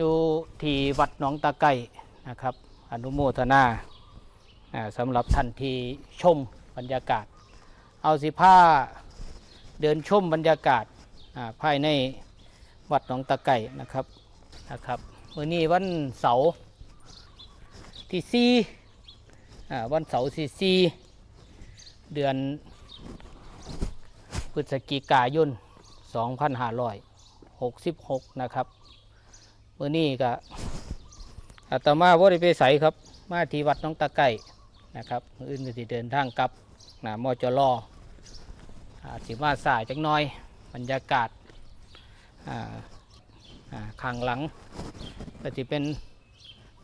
อยู่ที่วัดหนองตะไก่นะครับ อนุโมทนาสำหรับท่านที่ชมบรรยากาศ เอาสิผ้าเดินชมบรรยากาศภายในวัดหนองตะไก่นะครับนะครับมื้อนี้วันเสาร์ที่สี่วันเสาร์ที่สี่เดือนพฤศจิกายน 2566 นะครับ มื้อนี้ก็อาตมาบ่ได้ไปใสครับ มาที่วัดน้องตะไก่นะครับมื้ออื่นก็สิเดินทางกลับหนามอจลออาจสิมาสายจักหน้อยบรรยากาศข้างหลังก็จะเป็น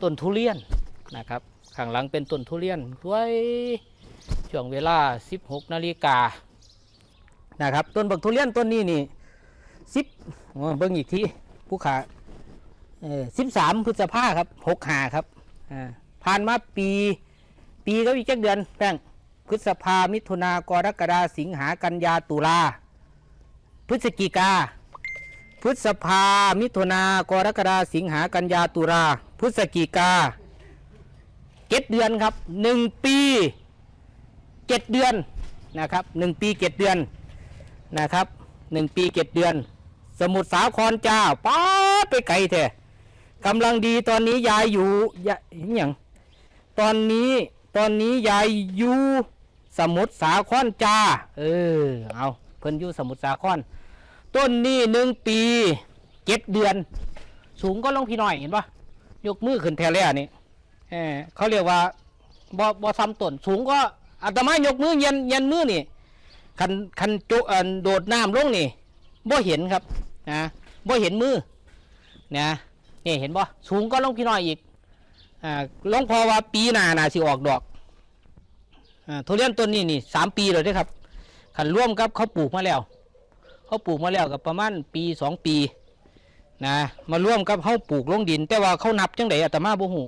ต้นทุเรียนนะครับข้างหลังเป็นต้นทุเรียนด้วยช่วงเวลา 16นาฬิกานะครับต้นบักทุเรียนต้นนี้นี่สิบเบิ้งอีกทีผู้ขา สิบสามพฤษภาครับหกหาครับผ่านมาปี ปีก็อีกจักเดือนแป้งพฤษภามิถุนากรกฎาสิงหากันยาตุลาพฤศจิกา พฤษภามิถุนากรกฎาสิงหากันยาตุลาพฤศจิกาเจ็ดเดือนครับหนึ่งปีเจ็ดเดือนนะครับหนึ่งปีเจ็ดเดือนนะครับหนึ่งปีเจ็ดเดือน สมุทรสาครจ้าป้าไปไกลแท้ กำลังดีตอนนี้ยายอยู่ยายอย่างตอนนี้ตอนนี้ยายอยู่สมุทรสาครจ้า เออ เอาเพิ่นอยู่สมุทรสาคร ต้นนี้หนึ่งปีเจ็ดเดือน สูงก็ลงพี่หน้อยเห็นปะยกมือขึ้นแทแล้วนี่เออเขาเรียกว่าบ่บ่ซ้ำต้นสูงก็อาตมายกมือเย็นเย็นมือนี่คันคันโจอ่อโดดน้ำลงนี่บ่เห็นครับนะบ่เห็นมือนะ นี่เห็นบ่สูงก็ลงพี่น้อยอีกอ่าลงพอว่าปีหน้าน่าสิออกดอกอ่าทุเรียนต้นนี้นี่สามปีเลยด้อครับคันร่วมกับเขาปลูกมาแล้ว เขาปลูกมาแล้วกับประมาณปีสองปีนะมาร่วมกับเขาปลูกลงดิน แต่ว่าเขานับจังไดอาตมาบ่ฮู้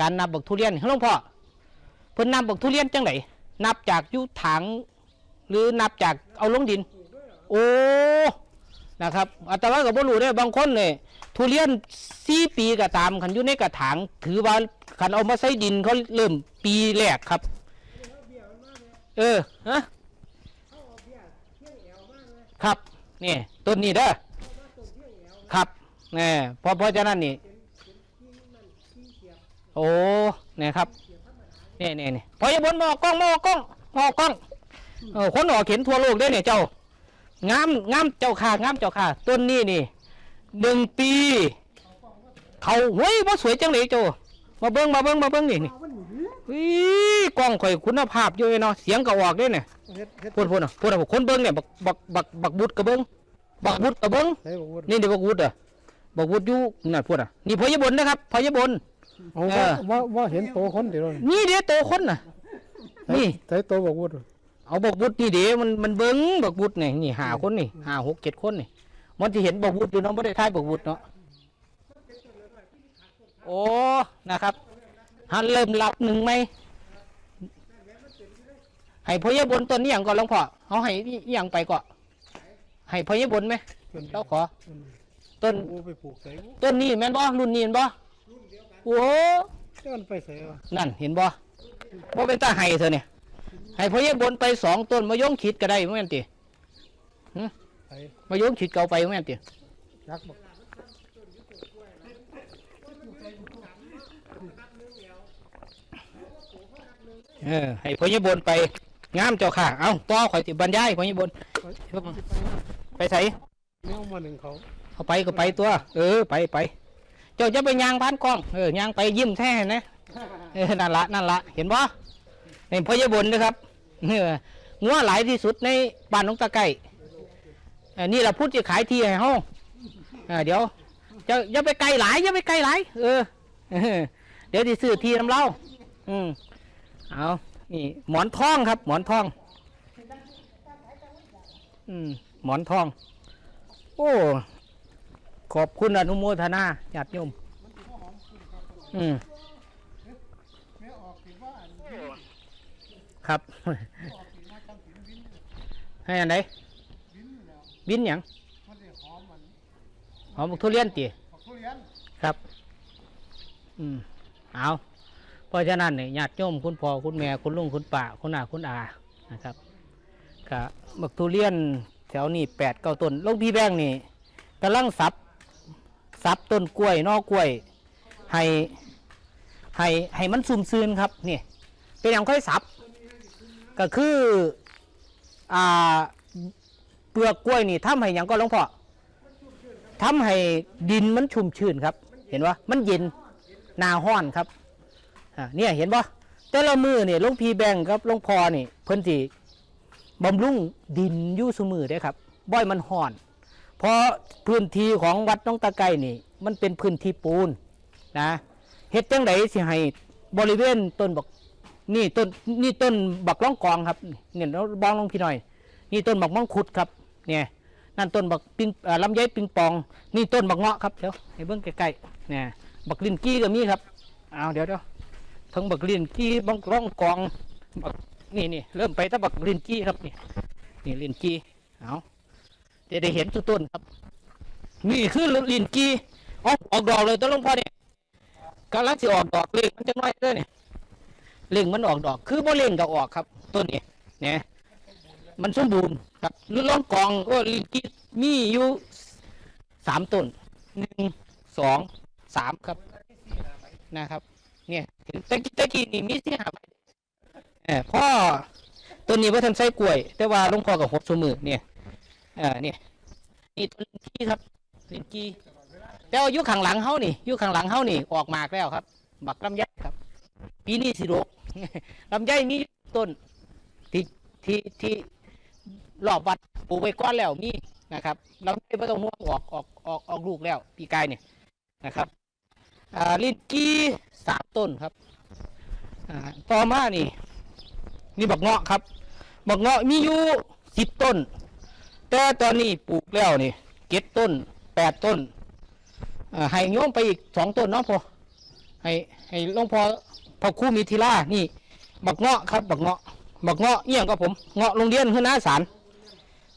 การนับบักทุเรียนหลวงพ่อเพิ่นนับบักทุเรียนจังไดนับจากยู่ถังหรือนับจากเอาลงดิน โอ้นะครับอาตมาก็บ่รู้เด้บางคนเนี่ย ทุเรียนสี่ปีก็ตามคันอยู่ในกระถางถือว่าคันเอามาใส่ดินเขาเริ่มปีแรกครับ เออฮะครับนี่ต้นนี้เด้อครับนี่เพราะเพราะฉะนั้นนี่โอ้เนี่ยครับนี่นี่นี่พอยาบนมอกล้องมอกล้องมอกล้องเออคนออกเห็นทั่วโลกได้เนี่ยเจ้างามงามเจ้าค่ะงามเจ้าค่ะต้นนี้นี่ หนึ่งปี เขาเฮ้ยว่าสวยจังเลยโจมาเบิ้งมาเบิ้งมาเบิ้งนี่นี่วิกล้องข่อยคุณภาพอยู่เนาะเสียงก็ออกด้วยเนี่ยเฮ็ดเฮ็ดพูดพูดน่ะพูดน่ะคนเบิ้งเนี่ยบักบักบักบักบุดกระเบิ้งบักบุดกระเบิ้งใส่บอกว่านี่เดี๋ยวบักบุดอะบักบุดอยู่นั่นพูดอะนี่พอยายบนนะครับพอยายบนเอาเอว่าอว่าว่าเห็นโตคนเดียวนี่นี่เดี๋ยวโตคนน่ะนี่ใส่โตบอกว่าเอาบักบุดนี่เดี๋ยวมันมันเบิ้งบักบุดนี่นี่หาคนนี่หาหกเจ็ดคนนี่ มันที่เห็นบกบุดอยู่เนาะไม่ได้ทายบกบุดเนาะโอ้นะครับฮันเริ่มหลับหนึ่งไหมให้พอเยบนต้นนี้อย่างก่อนหลวงพ่อเอาให้อย่างไปก่อนให้พอเยบนไหมเราขอ ต้นโอ้ไปปลูกใส่ต้นนี้แม่นบ่รุ่นนี้แม่นบ่โอ้เจ้าไปใส่วะนั่นเห็นบ่บ่เป็นตาไห้เธอเนี่ยให้พอเยบนไปสองต้นมายงขีดก็ได้แม่นติ ใส่มายงขีดเก่าไปแม่นติยักษ์บอกเออให้พ่อเยบนไปงามเจ้าค่ะ เอาต่อข่อยสิบรรยายพ่อเยบนไปใส่แมวมาหนึ่งเขาเอาไปก็ไปตัว เออ ไปไปเจ้าจะไปยางพันกล้องเออยางไปยิ้มแท้นะเออนั่นละนั่นละเห็นบ่นี่พ่อเยบนนะครับเอองัวหลายที่สุดในบ้านน้องตะไก่ เออนี่แหละพูดจะขายที่ให้เฮาเออเดี๋ยวจะอย่าไปไกลหลายอย่าไปไกลหลายเออ เดี๋ยวจะซื้อที่น้ำเล่าอืมเอานี่หมอนทองครับ หมอนทอง อืมหมอนทอง โอ้ขอบคุณอนุโมทนาญาติโยมอืมครับ ให้อันไหน บินหยังมันได้หอมมันหอมบักทุเรียนตีบักทุเรียนครับ อืมเอาเพราะฉะนั้นเนี่ยญาติโยมคุณพ่อคุณแม่คุณลุงคุณป้าคุณอาคุณอานะครับกะบักทุเรียนแถวนี้แปดเก้าต้นลงพี่แบงนี่กำลังสับสับต้นกล้วยนอกกล้วย ให้ให้ให้มันซุ่มซืนครับนี่เป็นอย่างค่อยสับ ก็คืออ่า เปลือกกล้วยนี่ทำให้หยังก็หลวงพ่อทำให้ดินมันชุ่มชื้นครับ เห็นว่ามันเย็นหนาห้อนครับอ่าเนี่ยเห็นปะแต่ละมือเนี่ยหลวงพีแบงครับหลวงพ่อนี่เพิ่นสิบำรุงดินอยู่สมือได้ครับบ่อยมันห่อน เพราะพื้นที่ของวัดน้องตะไกนี่ มันเป็นพื้นที่ปูนนะเฮ็ดจังไดสิให้บริเวณต้นบักนี่ต้นนี่ต้นบักล่องกองครับเนี่ยเราบองลงพี่หน่อย นี่ต้นบักมังคุดครับ เนี่ยนั่นต้นบักปิงลำไยปิงปอง นี่ต้นบักเงาะครับเดี๋ยวให้เบิ้งใกล้ๆเนี่ยบักลินกี้ก็มีครับเอาเดี๋ยวเดี๋ยวทั้งบักลินกี้บักร่องกองบักนี่นี่เริ่มไปถ้าบักลินกี้ครับนี่นี่ลินกี้เอาเดี๋ยวได้เห็นตัวต้นครับนี่คือลินกี้ออกออกดอกเลยต้นหลวงพ่อเนี่ยกำลังสิออกดอกเล่งมันจะน้อยเลยเนี่ยเล่งมันออกดอก คือบ่เล่งก็ออกครับต้นนี้เนี่ย มันสมบูรณ์ครับหรือล่องกองก็ลินกี้มีอยู่สามต้นหนึ่งสองสามครับนะครับ เนี่ยเห็นตะกี้ตะกี้นี่มีที่หาใบเออพ่อต้นนี้ว่าทันใส่กล้วย แต่ว่าลวงพ่อกับหดสมือเนี่ยเออเนี่ยนี่ต้นกี้ครับลินกี้แต่ว่ายู่ข้างหลังเฮานี่ยู่ข้างหลังเฮานี่ออกหมากแล้วครับ บักลำไยครับ ปีนี้สิโรกลำไยมีต้นที่ที่ที่ รอบวัดปลูกไว้ก้อนแล้วมีนะครับเราไม่ต้องห่วงออกออกออกออกลูกแล้วปีกายเนี่ยนะครับอ่าลิ้นกี้สามต้นครับอ่าต่อมานี่นี่บักเงาะครับบักเงาะมีอยู่สิบต้น แต่ตอนนี้ปลูกแล้วนี่เก็ดต้นแปดต้นอ่าให้โยมไปอีกสองต้นเนาะพอให้ให้หลวงพ่อพอคู่มีทีล่านี่บักเงาะครับบักเงาะบักเงาะเอี่ยงกับผมเงาะโรงเรียนคือน้าสาร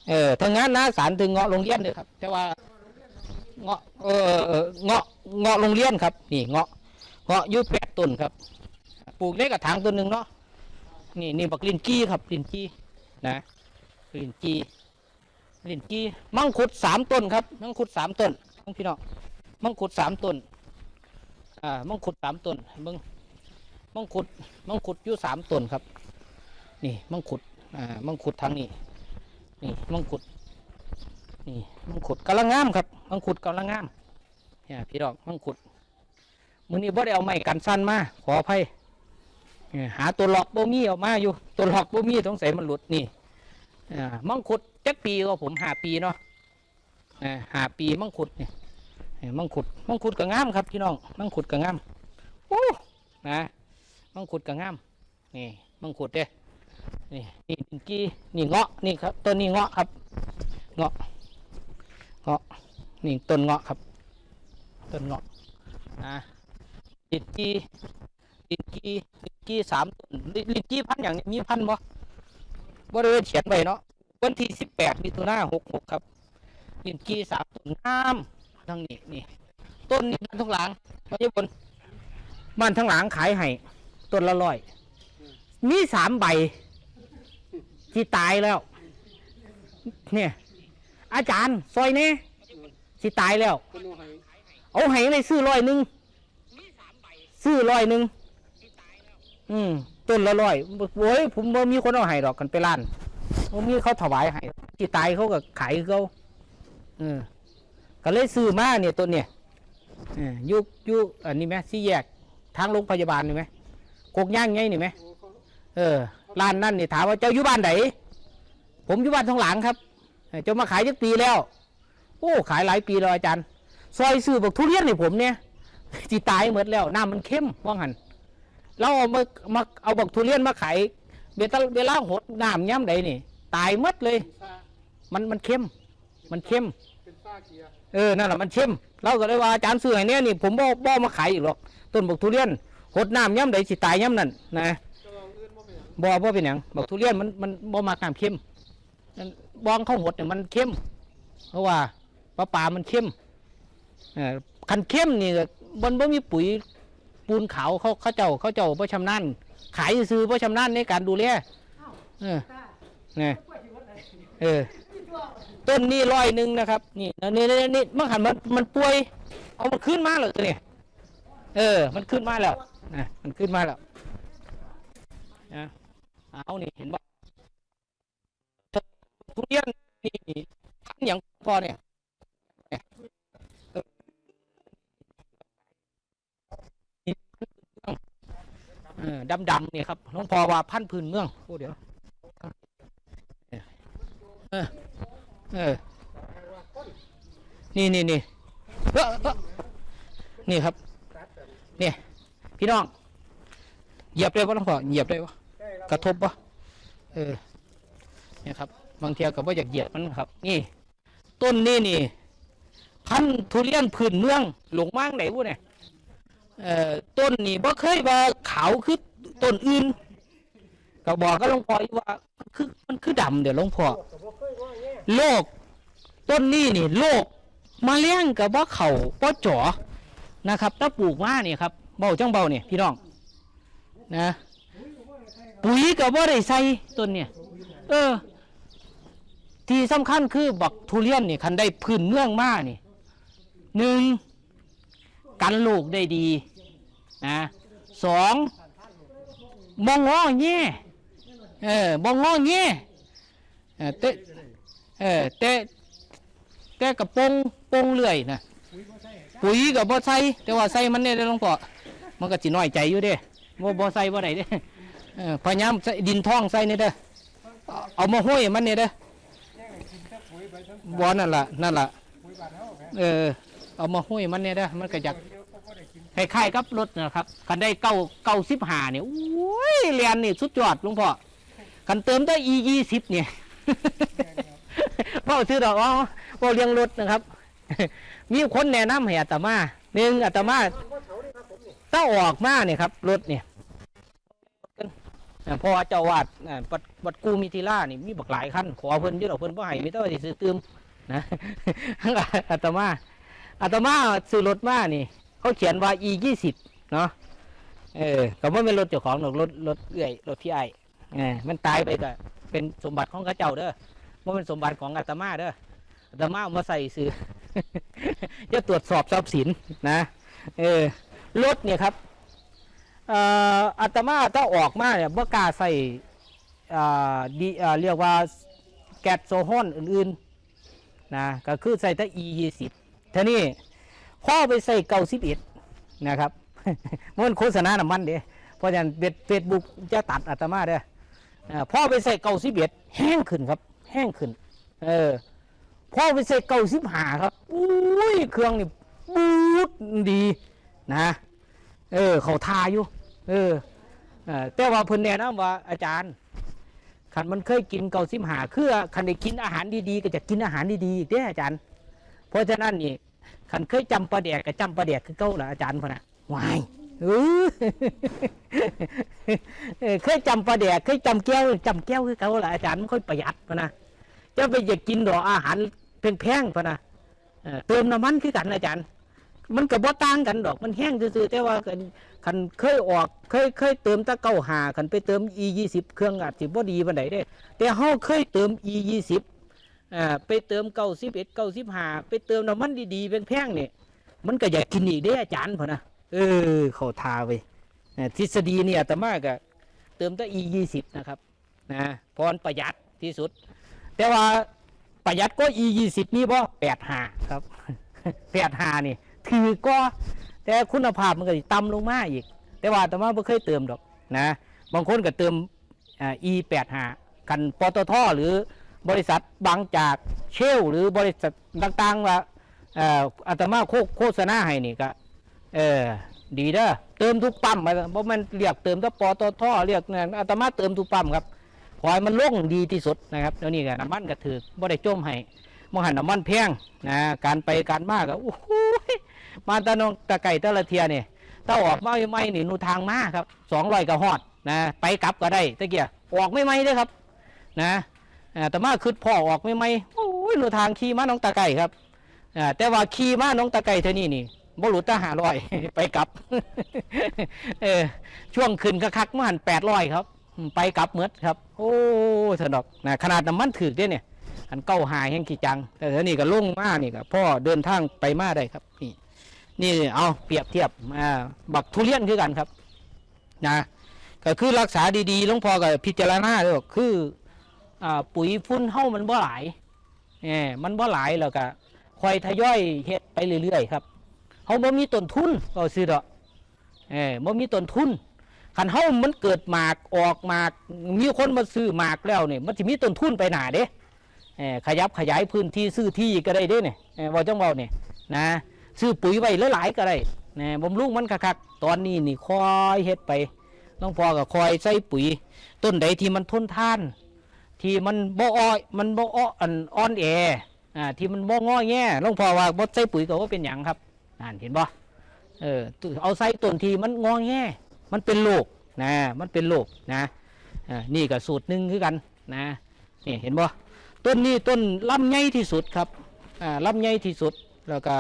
เออทางงานน้าสารถึงเงาะโรงเรียนเลยครับ แต่ว่าเงาะเออเอเงาะเงาะโรงเรียนครับ นี่เงาะเงาะยุแปดต้นครับ ปลูกในกระถางต้นหนึ่งเนาะนี่นี่บักลินกี้ครับลินกี้นะลินกี้ลินกี้มังคุดสามต้นครับมังคุดสามต้นน้องพี่น้องมังคุดสามต้นอ่ามังคุดสามต้นเบิ้งมังคุดมังคุดอยู่สามต้นครับ นี่มังคุดอ่ามังคุดทางนี้ นี่มังคุด นี่มังคุดกำลังงามครับมังคุดกำลังงามเนี่ยพี่ดอกมังคุดมือนี้บ่ได้เอาไม้กันสั้นมาขออภัยหาตัวหลอกโบมีเออกมาอยู่ ตัวหลอกโบ่มีสงสัยมันหลุดนี่อ่ามังคุดจักปีก็ผมหาปีเนาะอ่าหาปีมังคุดเนี่ยมังคุดมังคุดก็งามครับพี่น้องมังคุดก็งามโอ้นะมังคุดก็งามนี่มังคุดเด้นี่นี่ นกี้นี่เงาะนี่ครับต้นนี้เงาะครับเงาะเงาะนี่ต้นเงาะครับต้นเงาะอ่าลินกี้ลินกี้ลินกี้สามต้นลิลินกี้พันอย่างนี้มีพันบ่บ่ได้เขียนไว้เนาะวันที่สิบแปดมิถุนาหกหกครับลินกี้สามต้นงามทั้งนี้นี่ต้นนี้บ้านทั้งหลังม่ใช่บนบ้านทั้งหลังขายให้ต้นละร้อยมีสามใบ ที่ตายแล้ว เนี่ย อาจารย์ซอยนี้ที่ตายแล้ว เอาให้เอาในซื้อร้อยหนึ่งซื้อร้อยหนึ่งอืมต้นละร้อยโว้ยผมบ่มีคนเอาให้ดอกกันไปร้านบ่มีเขาถวายให้ที่ตายเขาก็ขายเขาเออก็เลยซื้อมาเนี่ยต้นเนี่ยเอออยุยุอันนี้ไหมสี่แยกทางโรงพยาบาลนี่ไหมกกย่างไงนี่ไหมโอ้เขาเออ ร้านนั่นนี่ถามว่าเจ้าอยู่บ้านไหนผมอยู่บ้านทองหลังครับเจ้ามาขายจักปีแล้ว โอ้ขายหลายปีแล้วอาจารย์ ซอยซื้อบักทุเรียนให้ผมเนี่ยจีตายหมดแล้วน้ำมันเข้มว่างหันเราเอามามาเอาบักทุเรียนมาขายเวลาเวลาหดน้ำย่ำใดนี่ ตายหมดเลย มันมันเข้ม มันเข้มเเออนั่นแหละมันเข้มเราก็เลยว่าอาจารย์ซื้อให้นี่นี่ผมบ่บ่มาขายอีกหรอกต้นบักทุเรียนหดน้ำย่ำใดสิตายย่ำนั่นนะ ก็เอาอื่นมาเป็นหยังบ่บ่เป็นหยังบักทุเรียนมันมันบ่มากน้ำเข้มนั่นบองข้าวหดเนี่ยมันเข้มเพราะว่าปลาปลามันเข้มเอ่อคันเข้มนี่ก็มันบ่มีปุ๋ยปูนขาวเขาเขาเจ้าเขาเจ้าบ่ชำนาญขายซื้อบ่ชำนาญในการดูแลเออนี่เออ ต้นนี้ร้อยหนึ่งนะครับ นี่นี่นี่นี่มันหันมันมันป่วย เอามันขึ้นมาเลยตัวเนี่ยเออ มันขึ้นมาแล้วนะมันขึ้นมาแล้วนะ เอานี่เห็นบ่ทุเรียนนี่พันอย่างพอเนี่ยเนี่ยเออนี่เออดำเนี่ยครับหลวงพ่อว่าพันพื้นเมืองโอ้เดี๋ยวเออเออนี่นี่นี่เอ้อเนี่ครับนี่พี่น้อง เหยียบได้ปะหลวงพ่อเหยียบได้ปะ กระทบปะเออเนี่ยครับ บางเทียก็บ่อยากเหยียบมันครับ นี่ ต้นนี่นี่ พันธุ์ทุเรียนพื้นเมือง หลงมางไหนวุ้เนี่ยเอ่อต้นนี่บ่เคยว่าขาวคือต้นอื่นก็บอกก็หลวงพ่ออยู่ว่ามันคือมันคือดำเดี๋ยวหลวงพ่อโลก ต้นนี้นี่โลกมาเลี้ยงกับว่าเขาป้อจ๋อนะครับถ้าปลูกมาเนี่ยครับเบาจังเบาเนี่ยพี่น้องนะ ปุ๋ยกับว่าได้ใส่ต้นเนี่ยเออ ที่สำคัญคือบักทุเรียนนี่คันได้พื้นเมืองมากนี่หนึ่งกันลูกได้ดีนะสองมองงอแง่เออมองงอแง่เออเตะเออเตะแกกับปงปงเลื่อยนะปุ๋ยกับบ่ใส่แต่ว่าใส่มันเนี่ยเด้ลงพ่อมันก็สิน้อยใจอยู่เด้บ่บ่ใส่บ่ได้เด้ เออพยายามใส่ดินท่องใส่เนี่ยเด้อเอาเอามาห้อยมันเนี่ยเด้อบ่นั่นล่ะนั่นล่ะเออ เอามาห้อยมันเนี่ยเด้อมันก็อยากคล้ายๆกับรถนะครับคันได้เก้าเก้าสิบห้าเนี่ยโอ้ยเรียนนี่สุดยอดหลวงพ่อคันเติมได้ e ยี่สิบเนี่ยเพ่อซื้อดอกอ๋อเว่าเลี้ยงรถนะครับ มีคนแนะนำให้อาตมาหนึ่งอาตมาต้องออกมาเนี่ยครับรถเนี่ย อ่าเพราะว่าเจ้าวาดอ่าวัดวัดกูมิทิล่านี่มีบักหลายขั้นขอเพิ่นอยืดอกเพิ่นบ่ให้มีแต่ว่าสิซื้อตืมนะ อาตมาอาตมาซื้อรถมานี่ เขาเขียนว่า e ยี่สิบเนาะเออก็บ่เป็นรถเจ้าของหรอกรถรถเอื้อยรถพี่ไอ้เออมันตายไปก็เป็นสมบัติของเขาเจ้าเด้อว่าเป็นสมบัติของอาตมาเด้ออาตมาเอามาใส่ซื้อ จะตรวจสอบทรัพย์สินนะ เออรถเนี่ยครับ อ่ออาตมาถ้าออกมาเนี่ยบ่กล้าใส่ดีเรียกว่าแก๊สโซฮอนอื่นๆนะก็คือใส่แต่ e ยี่สิบทีนี้พ่อไปใส่เก้าสิบเอ็ดนะครับมันโฆษณาหน้ำมันเด้เพราะฉะนั้นเฟซบุ๊กจะตัดอาตมาเด้อพ่อไปใส่เก้าสิบเอ็ดแห้งขึ้นครับ แห้งขึ้น เออพ่อไปใส่เก้าสิบห้าครับอุ้ยเครื่องนี่บูดดีนะ เออ เขาทาอยู่ เออแต่ว่าเพิ่นแนะนำว่าอาจารย์ขันมันเคยกินเกาสิบห้าคือขันได้กินอาหารดีๆก็จะกินอาหารดีๆอีกเด้อาจารย์ เพราะฉะนั้นนี่ขันเคยจำประเดกก็จำประเดกคือเก้าละอาจารย์พนะวายเออเออเคยจำปลาแดกเคยจำแก้วจำแก้วคือเขาละอาจารย์มันค่อยประหยัดพนะจะไปอยากกินดอกอาหารแพงๆพนะเออเติมน้ำมันคือกันอาจารย์ มันกับบ่ต่างกันดอก มันแห้งซื่อๆแต่ว่าคันคันเคยออกเคยเคยเติมตะเก้าหาคันไปเติม e ยี่สิบเครื่องอาจสิบ่ดีปานใดเด้ แต่เฮาเคยเติม e ยี่สิบอ่าไปเติมเก้าสิบเอ็ดเก้าสิบห้าไปเติมน้ำมันดีๆแพงๆเนี่ยมันก็อยากกินอีกเด้อาจารย์พะนะเออเขาทาไปทฤษฎีเนี่ยอาตมาก็เติมแต่ e ยี่สิบนะครับนะพรประหยัดที่สุด แต่ว่าประหยัดก็ e ยี่สิบนี่บ่แปดห้าครับแปดห้านี่ ถือก็แต่คุณภาพมันก็ต่ำลงมาอีก แต่ว่าอาตมาไม่เคยเติมดอกนะ บางคนก็เติมอ่า e แปดหากันปตทหรือบริษัทบางจากเชลหรือบริษัทต่างๆว่าเอ่ออาตมาโฆษณาให้นี่ก็เออดีเด้อเติมทุกปั๊มมาเพราะมันเรียกเติมทั้งปอตทเรียกอาตมาเติมทุกปั๊มครับขอให้มันล่งดีที่สุดนะครับเดี๋ยวนี้ก็น้ำมันก็ถือบ่ได้จมให้มหันน้ำมันแพงนะการไปการมาก็โอ้โห มาตะนองตะไก่ตะละเทียนี่ถ้าออกมาไม่นี่หนูทางมาครับสองร้อยก็ฮอดนะไปกลับก็ได้ตะเกียออกไม่ไม่เด้อครับนะแต่มาคือพ่อออกไม่ไม่โอ้ยหนูทางขี่มาน้องตะไก่ครับแต่ว่าขี่มาน้องตะไก่เท่านี้นี่บ่หลุดตาหาร้อยไปกลับเออช่วงขึ้นคักๆมาหันแปดร้อยครับ ไปกลับเมดครับ โอ้สนอกนะขนาดน้ำมันถือเด้เนี่ยอันเก้าหายแห่งกี่จัง แต่เดี๋ยวนี้ก็ลงมากนี่ก็พ่อเดินทางไปมาได้ครับนี่ นี่เอาเปรียบเทียบอ่าบักทุเรียนคือกันครับนะก็คือรักษาดีๆหลวงพ่อก็พิจารณาเลยว่าคืออ่าปุ๋ยฟุ้นเฮ้ามันบ่หลายเออมันบ่หลายแล้วก็คอยทยอยเฮ็ดไปเรื่อยๆครับเฮาบ่มีต้นทุนก็ซื้อดอกเออบ่มีต้นทุนคันเฮ้ามันเกิดหมากออกหมากมีคนมาซื้อหมากแล้วเนี่ยมันสิมีต้นทุนไปหนาเด้เออขยับขยายพื้นที่ซื้อที่ก็ได้เด้เนี่ยเออว่าจังเว้าเนี่ยนะ ซื้อปุ๋ยไว้หลายๆก็ได้นะบำรุงมันคักๆตอนนี้นี่คอยเฮ็ดไปหลวงพ่อก็คอยใส่ปุ๋ย ต้นใดที่มันทนทาน ที่มันบ่อ้อยมันบ่อ้ออันอ่อนแออ่าที่มันบ่งอแง่หลวงพ่อว่าบ่ใส่ปุ๋ยก็ว่าเป็นหยังครับนั่นเห็นบ่เออเอาใส่ต้นที่มันงอแง่มันเป็นโรคนะมันเป็นโรคนะอ่านี่ก็สูตรหนึ่งคือกันนะนี่เห็นบ่ต้นนี้ต้นลำใหญ่ที่สุดครับอ่าลำใหญ่ที่สุดแล้วก็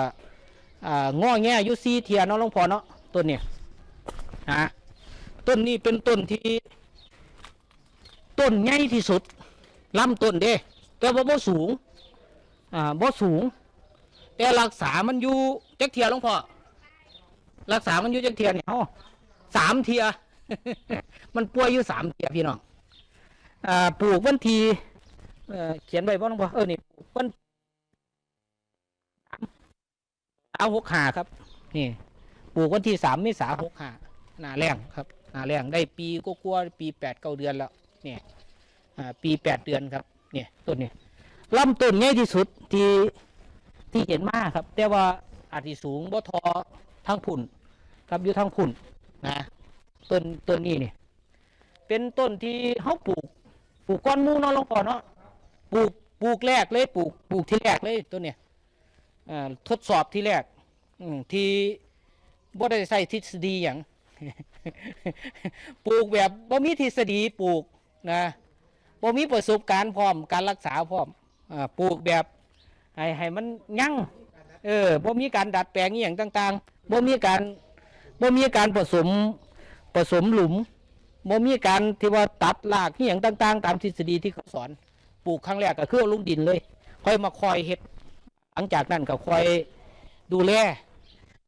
อ่างอแงอยู่ซีเทียเนาะหลวงพ่อเนาะต้นเนี่ยนะต้นนี้เป็นต้นที่ ต้นใหญ่ที่สุดลำต้นเด้แต่ว่าบ่สูงอ่าบ่สูง แต่รักษามันอยู่จักเทียหลวงพ่อรักษามันอยู่จักเทียเนี่ยอ๋อสามเทีย มันป่วยอยู่สามเทียพี่น้องอ่าปลูกวันทีเขียนไว้บ่หลวงพ่อเออนี่วัน เอาหกหาครับ นี่ปลูกวันที่สามเมษาหกหาหนาแรงครับหนาแรงได้ปีก็กลัวปีแปดเก้าเดือนแล้วเนี่ยปีแปดเดือนครับ เนี่ยต้นนี้ลำต้นใหญ่ที่สุดที่ที่เห็นมากครับ แต่ว่าอาจจะสูงบ่ทอทั้งพุ่นครับอยู่ทั้งพุ่นนะต้นต้นนี้เนี่ยเป็นต้นที่เขาปลูก ปลูกก้อนมูเนาะหลงพ่อนเนาะปลูกปลูกแรกเลยปลูกปลูกที่แรกเลยต้นเนี่ย ทดสอบที่แรกที่บ่ได้ใส่ทฤษฎีอย่างปลูกแบบบ่มีทฤษฎีปลูกนะบ่มีประสบการณ์พร้อมการรักษาพร้อมอปลูกแบบให้ให้มันยั่งเออบ่มีการดัดแปลงอย่างต่างๆบ่มีการบ่มีการผสมผสมหลุมบ่มีการที่ว่าตัดรากอย่างต่าง ๆ ตามทฤษฎีที่เขาสอน ปลูกครั้งแรกก็คือเอาลงดินเลย ค่อยมาคอยเฮ็ด ลังจากนั้นก็คอยดูแล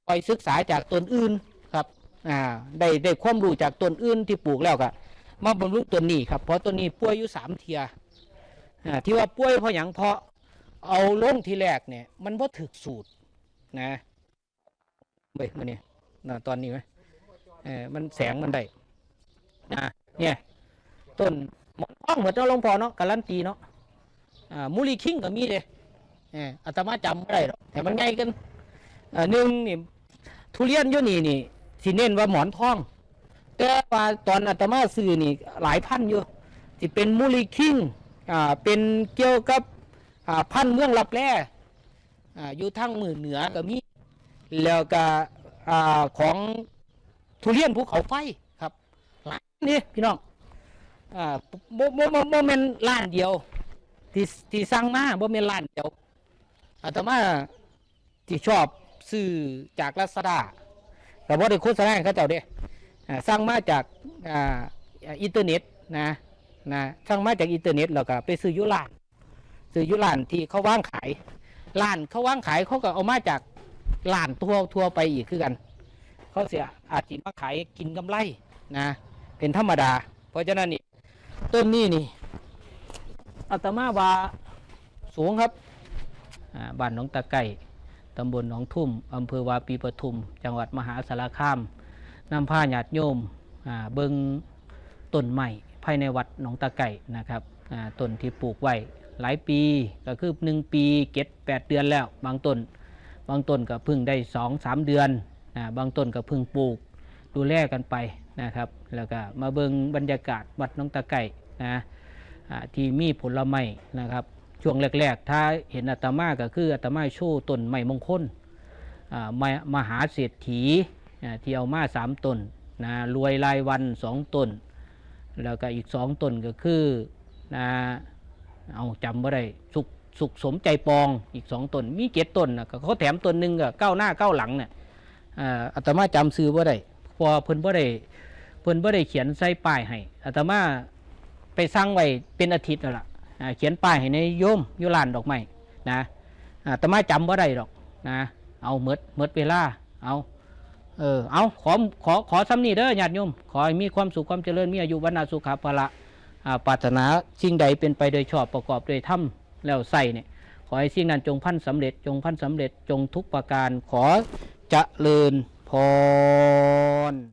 คอยศึกษาจากตนอื่นครับอ่าได้ได้ความรู้จากตนอื่นที่ปลูกแล้วก็มาบำรุงต้นนี้ครับเพราะต้นนี้ป่วยอยู่สามเทียอ่าที่ว่าป่วยเพราะอย่างเพราะเอาลงทีแรกเนี่ย มันพอถึกสูตรนะเบ้ยมันเนี่ยนะตอนนี้ไหมเออมันแสงมันได้นะเนี่ยต้นหมอนทองเหมือนเจ้าหลวงพ่อเนาะการันตีเนาะอ่ามูลีคิงก็มีเลย อาตมาจำไม่ได้หรอกแต่มันง่ายกันหนึ่งนี่ทุเรียนยู่นี่นี่สิเน้นว่าหมอนทอง แต่ว่าตอนอาตมาซื้อนี่หลายพันอยู่ที่เป็นมูลิคิงอ่าเป็นเกี่ยวกับอ่าพันธุ์เมืองลับแร่อ่าอยู่ทางมือเหนือก็มีแล้วก็อ่าของทุเรียนภูเขาไฟครับหลายนี่พี่น้องอ่าโมโมโมโมเมนล้านเดียวที่ที่สั่งมาบ่แม่นร้านเดียว อาตมาที่ชอบซื้อจากลาซาด้าแต่บ่ได้โฆษณาเขาเจ้าเด้อ่างมาจากอ,อินเทอร์เน็ตนะนะสั่งมาจากอินเทอร์เน็ตแล้วก็ไปซื้อยุร้านซื้อยุร้านที่เขาว่างขายร้านเขาว่างขายเขาก็เอามาจากร้านทั่วทั่วไปอีกคือกัน เขาเสียอาจจะมาขายกินกำไรนะ เป็นธรรมดา เพราะฉะนั้นนี่ต้นนี้นี่อาตมาว่าสูงครับ บ้านหนองตะไก่ตำบลหนองทุ่มอำเภอวาปีปทุม จังหวัดมหาสารคามนำผ้าหยาดโยมเบิงต้นใหม่ภายในวัดหนองตะไก่นะครับต้นที่ปลูกไว้หลายปีก็คือหนึ่งปีเก็ดแปดเดือนแล้ว บางต้น บางต้นก็พิ่งได้สองสามเดือนบางต้นก็พิ่งปลูกดูแลกันไปนะครับ แล้วก็มาเบิงบรรยากาศวัดหนองตะไก่นะที่มีผลไม้นะครับ ช่วงแรก ๆ ถ้าเห็นอาตมาก็คืออาตมาโชว์ต้นไม้มงคลอ่ามามหาเศรษฐีที่เอามาสามต้นนะรวยรายวันสองต้น แล้วก็อีกสองต้นก็คือนะเอาจำว่าได้สุขสุขสมใจปองอีกสองตนมีเจ็ดตนนะก็เขาแถมตนหนึ่งก็เก้าหน้าเก้าหลังเนี่ยอ่าอาตมาจำซื้อบ่ได้เพราะว่าเพิ่นบ่ได้เพิ่นบ่ได้เขียนใส่ป้ายให้อาตมาไปสั่งไว้เป็นอาทิตย์แล้วล่ะ เขียนป้ายให้ในโยมยู่ร้านดอกไม้นะอาตมาจำบ่าได้ดอกนะเอาเมดเมดเวลาเอาเออเอาขอขอขอซ้ำนี่เด้อญาติโยมขอให้มีความสุขความเจริญมีอายุวันนาสุขภาละปรารถนาสิ่งใดเป็นไปโดยชอบประกอบโดยธรรมแล้วใส่เนี่ยขอให้สิ่งนั้นจงพันสำเร็จ จงพันสำเร็จจงทุกประการขอเจริญพร